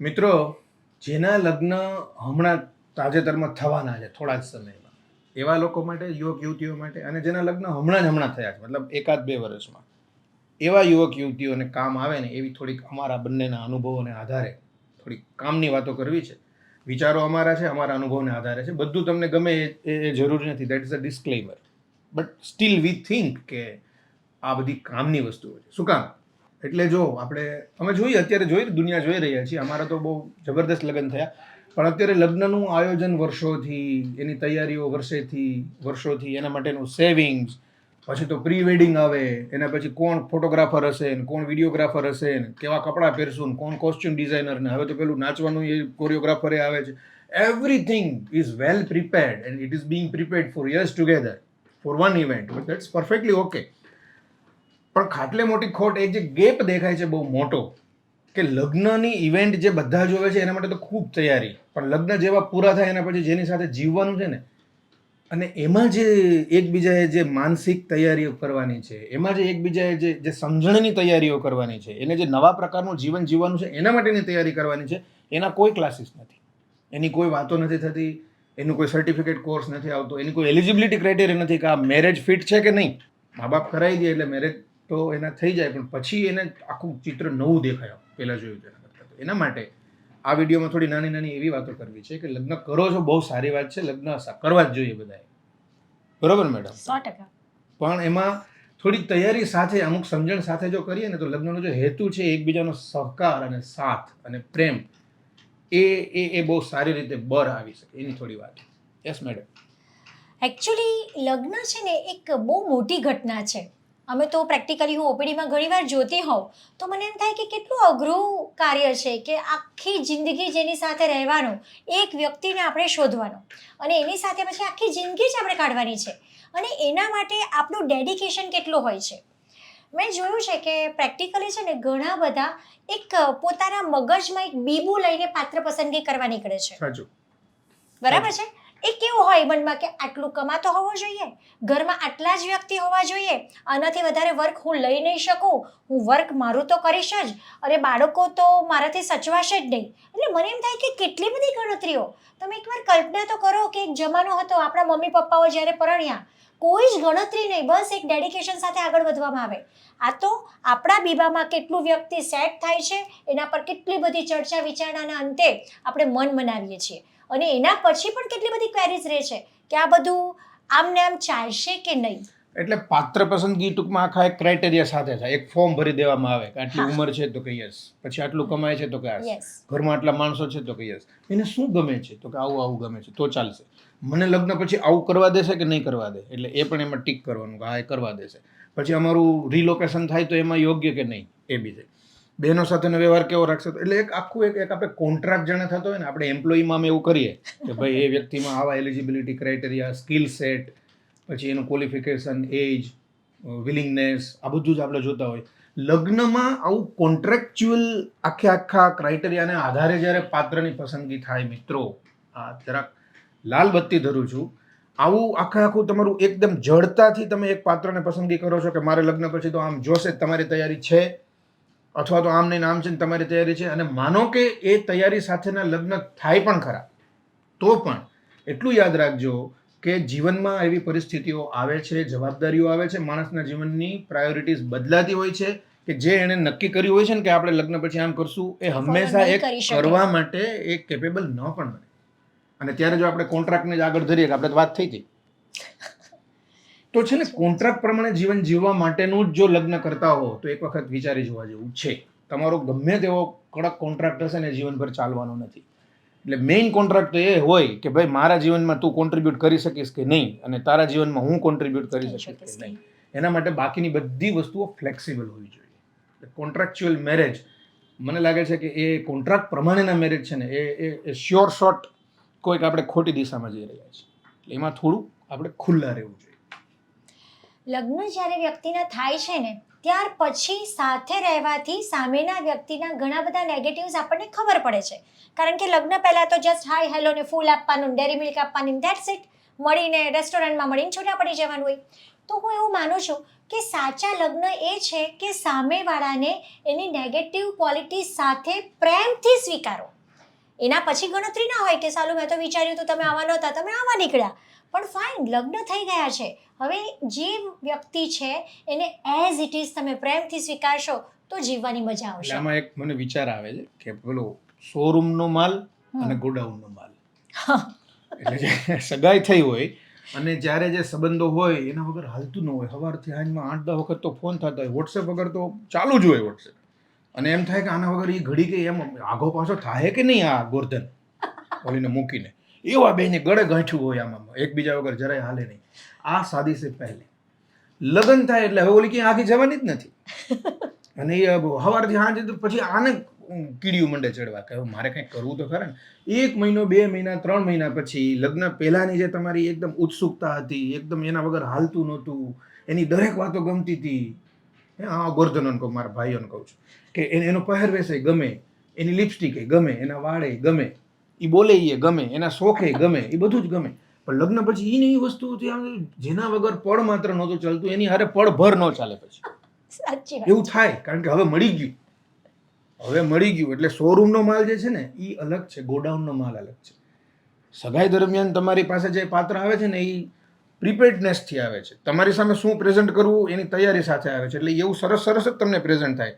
મિત્રો, જેના લગ્ન હમણાં તાજેતરમાં થવાના છે થોડા જ સમયમાં. એવા લોકો માટે, યુવક યુવતીઓ માટે અને જેના લગ્ન હમણાં જ હમણાં થયા છે, મતલબ એકાદ બે વર્ષમાં. એવા યુવક યુવતીઓને કામ આવે ને એવી થોડીક અમારા બંનેના અનુભવોને આધારે થોડીક કામની વાતો કરવી છે. વિચારો અમારા છે, અમારા અનુભવને આધારે છે. બધું તમને ગમે એ જરૂરી નથી. That is a disclaimer but still we think કે આ બધી કામની વસ્તુઓ છે. શું કામ? એટલે જો આપણે, અમે જોઈએ અત્યારે જોઈ, દુનિયા જોઈ રહ્યા છીએ. અમારા તો બહુ જબરદસ્ત લગ્ન થયા. પણ અત્યારે લગ્નનું આયોજન વર્ષોથી, એની તૈયારીઓ વર્ષેથી, વર્ષોથી, એના માટેનું સેવિંગ્સ પછી તો પ્રી વેડિંગ આવે, એના પછી કોણ ફોટોગ્રાફર હશે ને, કોણ વિડીયોગ્રાફર હશે ને, કેવા કપડાં પહેરશું ને, કોણ કોસ્ચ્યુમ ડિઝાઇનર ને, હવે તો પેલું નાચવાનું એ કોરિયોગ્રાફરે આવે છે. Everything is well prepared and it is being prepared for years together for one event but that's perfectly okay પણ ખાટલે મોટી ખોટ એક જે ગેપ દેખાય છે બહુ મોટો, કે લગ્નની ઇવેન્ટ જે બધા જોવે છે એના માટે તો ખૂબ તૈયારી. પણ લગ્ન જેવા પૂરા થાય એના પછી જેની સાથે જીવવાનું છે ને, અને એમાં જે એકબીજાએ જે માનસિક તૈયારીઓ કરવાની છે, એમાં જે એકબીજાએ જે જે સમજણની તૈયારીઓ કરવાની છે, એને જે નવા પ્રકારનું જીવન જીવવાનું છે, એના માટેની તૈયારી કરવાની છે, એના કોઈ ક્લાસીસ નથી. એની કોઈ વાતો નથી થતી, એનું કોઈ સર્ટિફિકેટ કોર્સ નથી આવતો, એની કોઈ એલિજિબિલિટી ક્રાઇટેરિયા નથી કે આ મેરેજ ફિટ છે કે નહીં. મા બાપ કરાવી દે એટલે મેરેજ તો એના થઈ જાય પણ પછી એને આખું ચિત્ર નવું દેખાય. પહેલાં જોયું તેના કરતાં તો. એના માટે આ વિડીયોમાં થોડી નાની નાની એવી વાતો કરવી છે કે લગ્ન કરો છો બહુ સારી વાત છે લગ્ન કરવા જ જોઈએ બધાએ. બરોબર મેડમ? સો ટકા. પણ એમાં થોડી તૈયારી સાથે અમુક સમજણ સાથે જો કરીએ ને તો લગ્નનો જે હેતુ છે એકબીજાનો સહકાર અને સાથ અને પ્રેમ એ એ એ બહુ સારી રીતે બર આવી શકે. એની થોડી વાત. Yes madam. એકચ્યુઅલી લગ્ન છે ને એક બહુ મોટી ઘટના છે. અમે તો પ્રેક્ટિકલી હું ઓપીડીમાં ઘણીવાર જોતી હોઉં તો મને એમ થાય કે કેટલું અઘરું કાર્ય છે કે આખી જિંદગી જેની સાથે રહેવાનું એક વ્યક્તિને આપણે શોધવાનો. અને એની સાથે પછી આખી જિંદગી જ આપણે કાઢવાની છે. અને એના માટે આપણું ડેડિકેશન કેટલું હોય છે? મેં જોયું છે કે પ્રેક્ટિકલી છે ને ઘણા બધા એક પોતાના મગજમાં એક બીબું લઈને પાત્ર પસંદગી કરવા નીકળે છે. બરાબર છે? એ કેવું હોય મનમાં કે આટલું કમાતો હોવો જોઈએ? ઘરમાં આટલા જ વ્યક્તિ હોવા જોઈએ? આનાથી વધારે વર્ક હું લઈ નહીં શકું? હું વર્ક મારું તો કરીશ જ. અને બાળકો તો મારાથી સચવાશે જ નહીં. એટલે મને એમ થાય કે કેટલી બધી ગણતરીઓ? તમે એકવાર કલ્પના તો કરો કે એક જમાનો હતો આપણા મમ્મી પપ્પાઓ જ્યારે પરણ્યા. કોઈ જ ગણતરી નહીં, બસ એક ડેડિકેશન સાથે આગળ વધવામાં આવે. આ તો આપણા બીબામાં કેટલું વ્યક્તિ સેટ થાય છે, એના પર કેટલી બધી ચર્ચા વિચારણાના અંતે આપણે મન મનાવીએ છીએ. અને એના પછી પણ કેટલી બધી ક્વેરીઝ રહે છે કે આ બધું આમને આમ ચાલશે કે નહીં? એટલે પાત્ર પસંદગી ટૂંકમાં આખા એક ક્રાઇટેરિયા સાથે થાય. એક ફોર્મ ભરી દેવામાં આવે કે આટલી ઉંમર છે તો કે યસ પછી આટલું કમાય છે તો કે. યસ ઘરમાં આટલા માણસો છે તો કે યસ એને શું ગમે છે? તો કે આવું આવું ગમે છે તો ચાલશે. મને લગ્ન પછી આવું કરવા દેશે કે નહીં કરવા દે? એટલે એ પણ એમાં ટીક કરવાનું કે હા એ કરવા દેશે. પછી અમારું રિલોકેશન થાય તો એમાં યોગ્ય કે નહીં? એ બી થાય બહેનો સાથેનો વ્યવહાર કેવો રાખશે? એટલે એક આખું એક એક આપણે કોન્ટ્રાક્ટ જાણે થતો હોય ને, આપણે એમ્પ્લોયીમાં અમે એવું કરીએ કે ભાઈ એ વ્યક્તિમાં આવા એલિજિબિલિટી ક્રાઇટેરિયા સ્કિલ સેટ પછી એનું ક્વોલિફિકેશન એજ વિલિંગનેસ આ બધું જ આપણે જોતા હોય. લગ્નમાં આવું કોન્ટ્રાક્ચ્યુઅલ આખે આખા ક્રાઇટેરિયાને આધારે જ્યારે પાત્રની પસંદગી થાય, મિત્રો, આ જરાક લાલ બત્તી ધરું છું. આવું આખે આખું તમારું એકદમ જડતાથી તમે એક પાત્રને પસંદગી કરો છો કે મારે લગ્ન પછી તો આમ જોશે તમારી તૈયારી છે. અથવા તો આમ નહીં ને આમ છે ને તમારી તૈયારી છે. અને માનો કે એ તૈયારી સાથેના લગ્ન થાય પણ ખરા તો પણ એટલું યાદ રાખજો કે જીવનમાં એવી પરિસ્થિતિઓ આવે છે જવાબદારીઓ આવે છે. માણસના જીવનની પ્રાયોરિટીઝ બદલાતી હોય છે કે જે એણે નક્કી કર્યું હોય છે ને કે આપણે લગ્ન પછી આમ કરશું એ હંમેશા એક કરવા માટે એ કેપેબલ ન પણ બને. અને ત્યારે જો આપણે કોન્ટ્રાક્ટને જ આગળ ધરીએ કે આપણે વાત થઈ હતી તો છે ને કોન્ટ્રાક્ટ પ્રમાણે જીવન જીવવા માટેનું જ જો લગ્ન કરતા હો તો એક વખત વિચારી જોવા જેવું છે. તમારો ગમે તેવો કડક કોન્ટ્રાક્ટ હશે ને જીવનભર ચાલવાનો નથી. એટલે મેઇન કોન્ટ્રાક્ટ તો એ હોય કે ભાઈ મારા જીવનમાં તું કોન્ટ્રીબ્યુટ કરી શકીશ કે નહીં અને તારા જીવનમાં હું કોન્ટ્રીબ્યુટ કરી શકીશ કે નહીં. એના માટે બાકીની બધી વસ્તુઓ ફ્લેક્સિબલ હોવી જોઈએ. કોન્ટ્રાક્ચ્યુઅલ મેરેજ મને લાગે છે કે એ કોન્ટ્રાક્ટ પ્રમાણેના મેરેજ છે ને એ એ શ્યોર શોર્ટ કોઈક આપણે ખોટી દિશામાં જઈ રહ્યા છીએ. એમાં થોડું આપણે ખુલ્લા રહેવું જોઈએ. લગ્ન જ્યારે વ્યક્તિના થાય છે ને, ત્યાર પછી સાથે રહેવાથી સામેના વ્યક્તિના ઘણા બધા નેગેટિવ્સ આપણને ખબર પડે છે. કારણ કે લગ્ન પહેલાં તો જસ્ટ હાય હેલો ને ફૂલ આપવાનું ડેરી મિલ્ક આપવાની ધેટ્સ ઇટ મળીને રેસ્ટોરન્ટમાં મળીને છૂટા પડી જવાનું હોય. તો હું એવું માનું છું કે સાચા લગ્ન એ છે કે સામેવાળાને એની નેગેટિવ ક્વોલિટી સાથે પ્રેમથી સ્વીકારો. એના પછી ગણતરી ના હોય કે સાલું મેં તો વિચાર્યું હતું તમે આવા નહોતા, તમે આવા નીકળ્યા. પણ ફાઇન લગ્ન થઈ ગયા છે. હવે જે વ્યક્તિ છે એને એઝ ઇટ ઇઝ તમે પ્રેમથી સ્વીકારશો તો જીવવાની મજા આવશે. આમાં એક મને વિચાર આવે છે કે પેલો શોરૂમનો માલ અને. ગોડાઉનનો માલ. એટલે જે સગાઈ થઈ હોય અને જ્યારે જે સંબંધો હોય એના વગર હાલતું ન હોય. સવારથી હાંજમાં આઠ દસ વખત તો ફોન થતા હોય. વોટ્સએપ વગર તો ચાલુ જ હોય વોટ્સએપ અને એમ થાય કે આના વગર એ ઘડી કે એમ આગો પાછો થાય કે નહીં આ ગોર્ધન? ઓલીને મૂકીને. એવા બેને ગળે ગાંઠ્યું હોય આમાં. એકબીજા વગર જરાય હાલે નહીં. આ સાદી છે પહેલે. લગ્ન થાય એટલે હવે ઓલી ક્યાંય આખી જવાની જ નથી. અને એ સવારથી સાંજે તો પછી આને કીડિયું મંડે ચડવા કે મારે કંઈક કરવું તો ખરા ને. એક મહિનો બે મહિના ત્રણ મહિના પછી લગ્ન પહેલાંની જે તમારી એકદમ ઉત્સુકતા હતી એકદમ એના વગર હાલતું નહોતું એની દરેક વાતો ગમતી હતી. હે, ગોર્ધનોને કહું મારા ભાઈઓને કહું છું કે એને એનો પહેરવેશ ગમે એની લિપસ્ટિક ગમે એના વાળે ગમે. એ બોલે એ ગમે એના શોખે ગમે એ બધું જ ગમે. પણ લગ્ન પછી એ વસ્તુ હતી આમ જેના વગર પળ માત્ર નહોતું ચાલતું એની હારે પળ ભર ન ચાલે પછી. સાચી એવું થાય કારણ કે હવે મળી ગયું. હવે મળી ગયું એટલે શોરૂમનો માલ જે છે ને એ અલગ છે ગોડાઉનનો માલ અલગ છે. સગાઈ દરમિયાન તમારી પાસે જે પાત્ર આવે છે ને એ પ્રિપેર્ડનેસથી આવે છે. તમારી સામે શું પ્રેઝન્ટ કરવું એની તૈયારી સાથે આવે છે. એટલે એવું સરસ સરસ જ તમને પ્રેઝન્ટ થાય.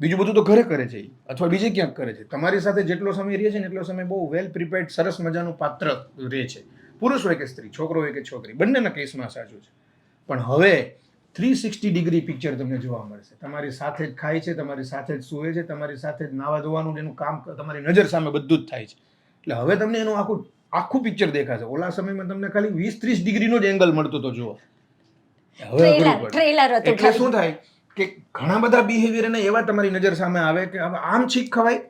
બીજું બધું તો ઘરે કરે છે અથવા બીજે ક્યાંક કરે છે. તમારી સાથે જેટલો સમય રહે છે ને એટલો સમય બહુ વેલ પ્રિપેર્ડ સરસ મજાનું પાત્ર રહે છે. પુરુષ હોય કે સ્ત્રી છોકરો હોય કે છોકરી બંનેના કેસમાં સાચું છે. પણ હવે થ્રી સિક્સટી ડિગ્રી પિક્ચર તમને જોવા મળશે. તમારી સાથે જ ખાય છે તમારી સાથે જ સૂવે છે તમારી સાથે જ નાવા ધોવાનું એનું કામ તમારી નજર સામે બધું જ થાય છે. એટલે હવે તમને એનું આખું આખું પિક્ચર દેખાશે. ઓલા સમયમાં તમને ખાલી વીસ ત્રીસ ડિગ્રીનો જ એંગલ મળતો હતો જુઓ. હવે શું થાય? કે ઘણા બધા બિહેવિયર એને એવા તમારી નજર સામે આવે કે હવે આમ છીક ખવાય?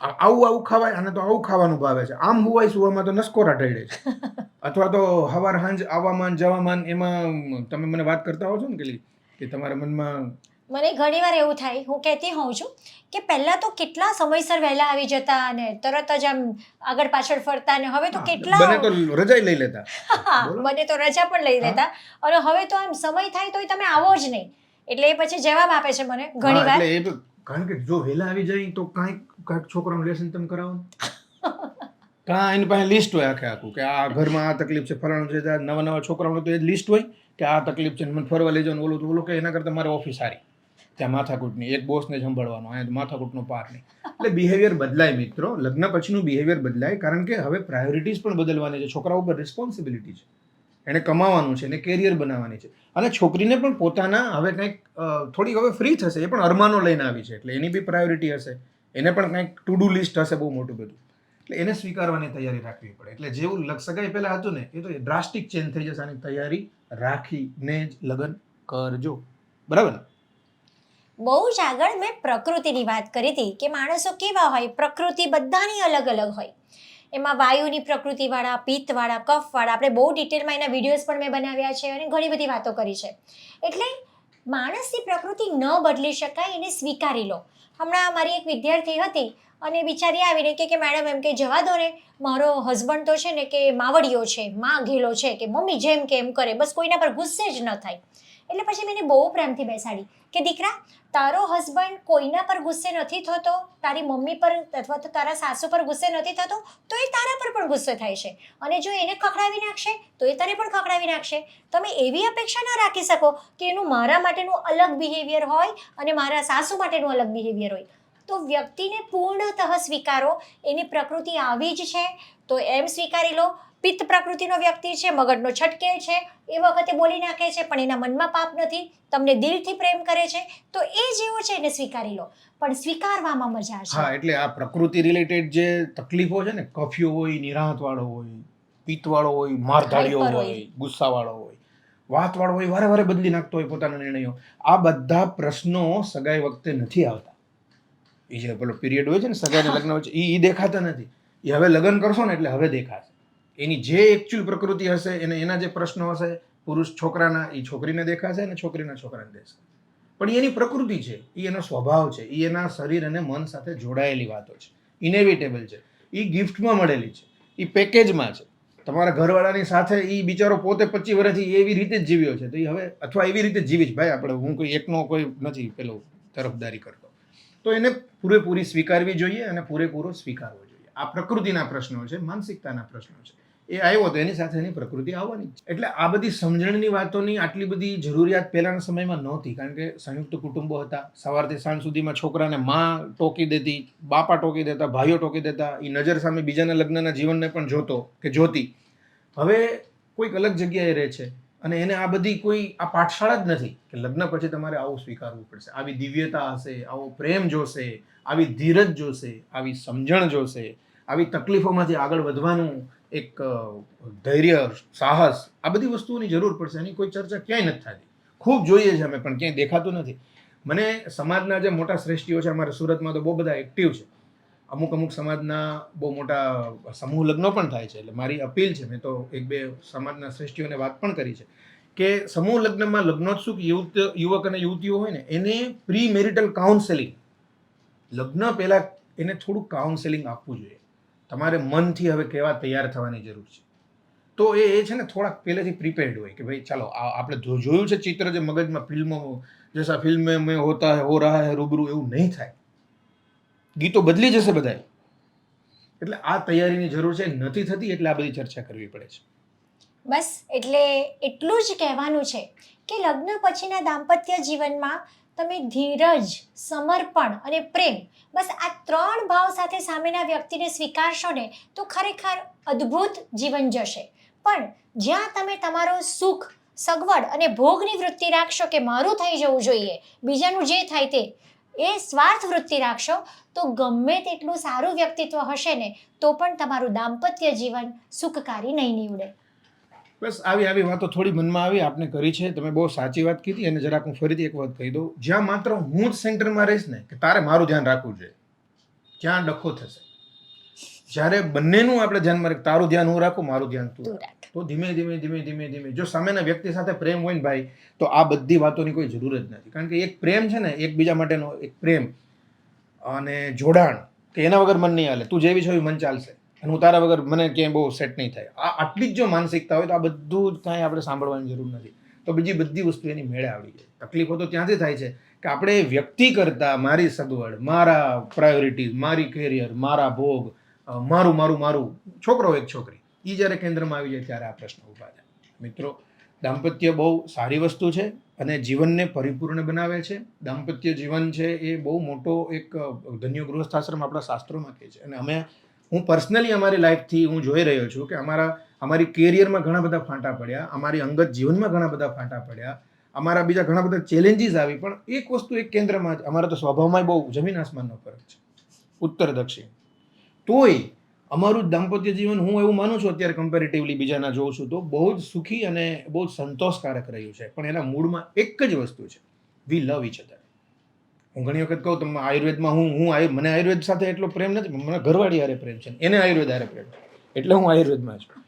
આવું આવું ખવાય અને તો આવું ખાવાનું ભાવે છે. આમ હુવાય સુવામાં તો નસકોરા ઢળે છે. અથવા તો હવાર હાંજ આવવામાં જવામાં એમાં તમે મને વાત કરતા હો છો ને કે તમારા મનમાં મને ઘણીવાર એવું થાય હું કહેતી હોઉં છું કે પહેલા તો કેટલા સમયસર વહેલા આવી જતા અને તરત જ આમ આગળ પાછળ ફરતા ને હવે તો કેટલા રજા તો લઈ લેતા. મને તો રજા પણ લઈ લેતા. અને હવે તો આમ સમય થાય તોય તમે આવો જ નહીં. એટલે એ પછી જવાબ આપે છે મને ઘણીવાર કારણ કે જો વહેલા આવી જાય તો કાંઈક કાંઈક છોકરાનું લેસન તમે કરાવો. કાં એની પાસે લિસ્ટ હોય આખે આખું કે આ ઘરમાં આ તકલીફ છે ફલાણું છે નવા નવા છોકરાઓનું તો એ લિસ્ટ હોય કે આ તકલીફ છે મને ફરવા લઈ જવાનું ઓલું તો ઓલું કે એના કરતાં મારે ઓફિસ સારી ત્યાં માથાકૂટની એક બોસને સંભાળવાનો અહીંયા માથાકૂટનો પાર નહીં. એટલે બિહેવિયર બદલાય મિત્રો. લગ્ન પછીનું બિહેવિયર બદલાય કારણ કે હવે પ્રાયોરિટીઝ પણ બદલવાની છે. છોકરાઓ ઉપર રિસ્પોન્સિબિલિટી છે. એણે કમાવાનું છે એને કેરિયર બનાવવાની છે. અને છોકરીને પણ પોતાના હવે કંઈક થોડી હવે ફ્રી થશે એ પણ અરમાનો લઈને આવી છે. એટલે એની બી પ્રાયોરિટી હશે. એને પણ કંઈક ટુ ડુ લિસ્ટ હશે બહુ મોટું બધું. એટલે એને સ્વીકારવાની તૈયારી રાખવી પડે. એટલે જેવું સગાઈ પહેલાં હતું ને એ તો ડ્રાસ્ટિક ચેન્જ થઈ જશે. આની તૈયારી રાખીને જ લગ્ન કરજો. બરાબર ને? બહુ જ આગળ મેં પ્રકૃતિની વાત કરી હતી કે માણસો કેવા હોય, પ્રકૃતિ બધાની અલગ અલગ હોય. એમાં વાયુની પ્રકૃતિવાળા, પિત્તવાળા, કફવાળા, આપણે બહુ ડિટેલમાં એના વિડીયોઝ પણ મેં બનાવ્યા છે અને ઘણી બધી વાતો કરી છે. એટલે માણસની પ્રકૃતિ ન બદલી શકાય, એને સ્વીકારી લો. હમણાં મારી એક વિદ્યાર્થી હતી અને બિચારી આવીને કે કે મેડમ, એમ કે, જવા દો ને. મારો હસબન્ડ તો છે ને કે, માવડીઓ છે, માં ઘેલો છે, કે મમ્મી જેમ કે એમ કરે, બસ કોઈના પર ગુસ્સે જ ન થાય. એટલે પછી મેં બહુ પ્રેમથી બેસાડી કે, દીકરા, તારો હસબન્ડ કોઈના પર ગુસ્સે નથી થતો, તારી મમ્મી પર અથવા તો તારા સાસુ પર ગુસ્સે નથી થતો, તો એ તારા પર પણ ગુસ્સે થાય છે. અને જો એને ખખડાવી નાખશે, તો એ તને પણ ખખડાવી નાખશે. તમે એવી અપેક્ષા ના રાખી શકો કે એનું મારા માટેનું અલગ બિહેવિયર હોય અને મારા સાસુ માટેનું અલગ બિહેવિયર હોય. તો વ્યક્તિને પૂર્ણતઃ સ્વીકારો. એની પ્રકૃતિ આવી જ છે. તો એમ સ્વીકારી લો. પિત્ત પ્રકૃતિનો વ્યક્તિ છે મગજનો છટકે છે. એ વખતે બોલી નાખે છે પણ એના મનમાં પાપ નથી. તમને દિલથી પ્રેમ કરે છે. તો એ જેવો છે એને સ્વીકારી લો. પણ સ્વીકારવામાં મજા છે. હા એટલે આ પ્રકૃતિ રિલેટેડ જે તકલીફો છે ને કફ્યુ હોય નિરાહતવાળો હોય પિત્તવાળો હોય મારધાડીઓ હોય. ગુસ્સાવાળો હોય વાતવાળો હોય વારે વારે બદલી નાખતો હોય પોતાના નિર્ણયો. આ બધા પ્રશ્નો સગાઈ વખતે નથી આવતા. એ જે પેલો પિરિયડ હોય છે ને સગાઈ લગ્ન હોય છે એ ઈ દેખાતા નથી. એ હવે લગ્ન કરશો ને એટલે હવે દેખાશે. એની જે એકચ્યુઅલ પ્રકૃતિ હશે, એને એના જે પ્રશ્નો હશે, પુરુષ છોકરાના એ છોકરીને દેખાશે અને છોકરીના છોકરાને દેખાશે. પણ એની પ્રકૃતિ છે એ એનો સ્વભાવ છે એ એના શરીર અને મન સાથે જોડાયેલી વાતો છે. ઇનેવિટેબલ છે. એ ગિફ્ટમાં મળેલી છે. એ પેકેજમાં છે. તમારા ઘરવાળાની સાથે એ બિચારો પોતે પચીસ વર્ષથી એવી રીતે જ જીવ્યો છે. તો એ હવે અથવા એવી રીતે જીવીશ ભાઈ, આપણે હું કોઈ એકનો કોઈ નથી પેલો તરફદારી કરતો. તો એને પૂરેપૂરી સ્વીકારવી જોઈએ અને પૂરેપૂરો સ્વીકારવો જોઈએ. આ પ્રકૃતિના પ્રશ્નો છે, માનસિકતાના પ્રશ્નો છે. એ આવ્યો તો એની સાથે એની પ્રકૃતિ આવવાની છે. એટલે આ બધી સમજણની વાતોની આટલી બધી જરૂરિયાત પહેલાના સમયમાં નહોતી, કારણ કે સંયુક્ત કુટુંબો હતા. સવારથી સાંજ સુધીમાં છોકરાને માં ટોકી દેતી, બાપા ટોકી દેતા, ભાઈઓ ટોકી દેતા એ નજર સામે બીજાના લગ્નના જીવનને પણ જોતો કે જોતી. હવે કોઈક અલગ જગ્યાએ રહે છે. અને એને આ બધી કોઈ આ પાઠશાળા જ નથી કે લગ્ન પછી તમારે આવું સ્વીકારવું પડશે. આવી દિવ્યતા હશે, આવો પ્રેમ જોશે, આવી ધીરજ જોશે, આવી સમજણ જોશે, આવી તકલીફોમાંથી આગળ વધવાનું એક ધૈર્ય, સાહસ આ બધી વસ્તુઓની જરૂર પડશે. એની કોઈ ચર્ચા ક્યાંય નથી થતી. ખૂબ જોઈએ છે અમે, પણ ક્યાંય દેખાતું નથી. મને સમાજના જે મોટા શ્રેષ્ઠીઓ છે, અમારા સુરતમાં તો બહુ બધા એક્ટિવ છે. અમુક અમુક સમાજના બહુ મોટા સમૂહ લગ્નો પણ થાય છે. એટલે મારી અપીલ છે, મેં તો એક બે સમાજના શ્રેષ્ઠીઓને વાત પણ કરી છે કે સમૂહ લગ્નમાં લગ્નોત્સુક યુવક અને યુવતીઓ હોય ને, એને પ્રી મેરિટલ કાઉન્સેલિંગ, લગ્ન પહેલાં એને થોડું કાઉન્સેલિંગ આપવું જોઈએ. તમારે મનથી હવે કેવા તૈયાર થવાની જરૂર છે. તો એ એ છે ને, થોડાક પહેલેથી પ્રિપેર્ડ હોય કે ભાઈ ચાલો આપણે જોયું છે ચિત્ર જે મગજમાં ફિલ્મો, જૈસા ફિલ્મ મેં હોતા હો રહા હૈ, રૂબરૂ, એવું નહીં થાય. ગીતો બદલી જશે બધાય. એટલે આ તૈયારીની જરૂર છે નથી થતી એટલે આ બધી ચર્ચા કરવી પડે છે. બસ એટલે એટલું જ કહેવાનું છે કે લગ્ન પછીના દાંપત્ય જીવનમાં તમે ધીરજ સમર્પણ અને પ્રેમ બસ આ ત્રણ ભાવ સાથે સામેના વ્યક્તિને સ્વીકારશો ને તો ખરેખર અદ્ભુત જીવન જશે. પણ જ્યાં તમે તમારો સુખ સગવડ અને ભોગની વૃત્તિ રાખશો કે મારું થઈ જવું જોઈએ બીજાનું જે થાય તે એ સ્વાર્થ વૃત્તિ રાખશો, તો ગમે તેટલું સારું વ્યક્તિત્વ હશે ને, તો પણ તમારું દાંપત્ય જીવન સુખકારી નહીં નીવડે. બસ આવી આવી વાતો થોડી મનમાં આવી, આપને કરી છે, તમે બહુ સાચી વાત કીધી, અને જરાક હું ફરીથી એક વાત કહી દઉં. જ્યાં માત્ર હું જ સેન્ટરમાં રહીશ ને, કે તારે મારું ધ્યાન રાખવું જોઈએ. ક્યાં ડખો થશે? જ્યારે બંનેનું આપણે ધ્યાનમાં રાખ તારું ધ્યાન હું રાખું મારું ધ્યાન તું તું રાખ. રાખ. તો ધીમે ધીમે ધીમે ધીમે ધીમે જો સામેના વ્યક્તિ સાથે પ્રેમ હોય ને ભાઈ તો આ બધી વાતોની કોઈ જરૂર જ નથી. કારણ કે એક પ્રેમ છે ને એકબીજા માટેનો એક પ્રેમ અને જોડાણ કે એના વગર મન નહીં હાલે. તું જેવી છો એવી મન ચાલશે. અને હું તારા વગર મને ક્યાંય બહુ સેટ નહીં થાય. આ આટલી જ જો માનસિકતા હોય તો આ બધું જ કાંઈ આપણે સાંભળવાની જરૂર નથી. તો બીજી બધી વસ્તુ એની મેળે આવડી જાય તકલીફો તો ત્યાંથી થાય છે કે આપણે વ્યક્તિ કરતાં મારી સગવડ મારા પ્રાયોરિટીઝ મારી કેરિયર મારા ભોગ મારું મારું મારું છોકરો એક છોકરી. એ જ્યારે કેન્દ્રમાં આવી જાય ત્યારે આ પ્રશ્ન ઊભા થાય. મિત્રો, દાંપત્ય બહુ સારી વસ્તુ છે અને જીવનને પરિપૂર્ણ બનાવે છે. દાંપત્ય જીવન છે એ બહુ મોટો એક ધન્ય ગૃહસ્થાશ્રમ આપણા શાસ્ત્રોમાં કહે છે. અને અમે, હું પર્સનલી અમારી લાઈફથી હું જોઈ રહ્યો છું કે અમારા, અમારી કેરિયરમાં ઘણા બધા ફાંટા પડ્યા, અમારી અંગત જીવનમાં ઘણા બધા ફાંટા પડ્યા, અમારા બીજા ઘણા બધા ચેલેન્જીસ આવી, પણ એક વસ્તુ એક કેન્દ્રમાં જ, અમારા તો સ્વભાવમાં બહુ જમીન આસમાનનો ફરક છે. ઉત્તર દક્ષિણ. તોય અમારું દાંપત્ય જીવન હું એવું માનું છું અત્યારે કમ્પેરેટિવલી બીજાના જોઉં છું તો બહુ જ સુખી અને બહુ જ સંતોષકારક રહ્યું છે. પણ એના મૂળમાં એક જ વસ્તુ છે. વી લવ ઇચ અધર હું ઘણી વખત કહું તો આયુર્વેદમાં હું હું આયુ- મને આયુર્વેદ સાથે એટલો પ્રેમ નથી મને ઘરવાળી હારે પ્રેમ છે એને આયુર્વેદ હારે પ્રેમ છે. એટલે હું આયુર્વેદમાં છું.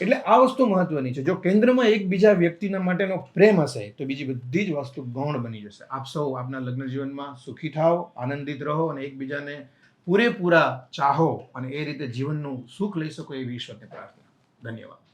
એટલે આ વસ્તુ મહત્વની છે. જો કેન્દ્રમાં એકબીજા વ્યક્તિના માટેનો પ્રેમ હશે, તો બીજી બધી જ વસ્તુ ગૌણ બની જશે. આપ સૌ આપના લગ્ન જીવનમાં સુખી થાઓ, આનંદિત રહો અને એકબીજાને પૂરેપૂરા ચાહો અને એ રીતે જીવનનું સુખ લઈ શકો એવી ઈશ્વરને પ્રાર્થના. ધન્યવાદ.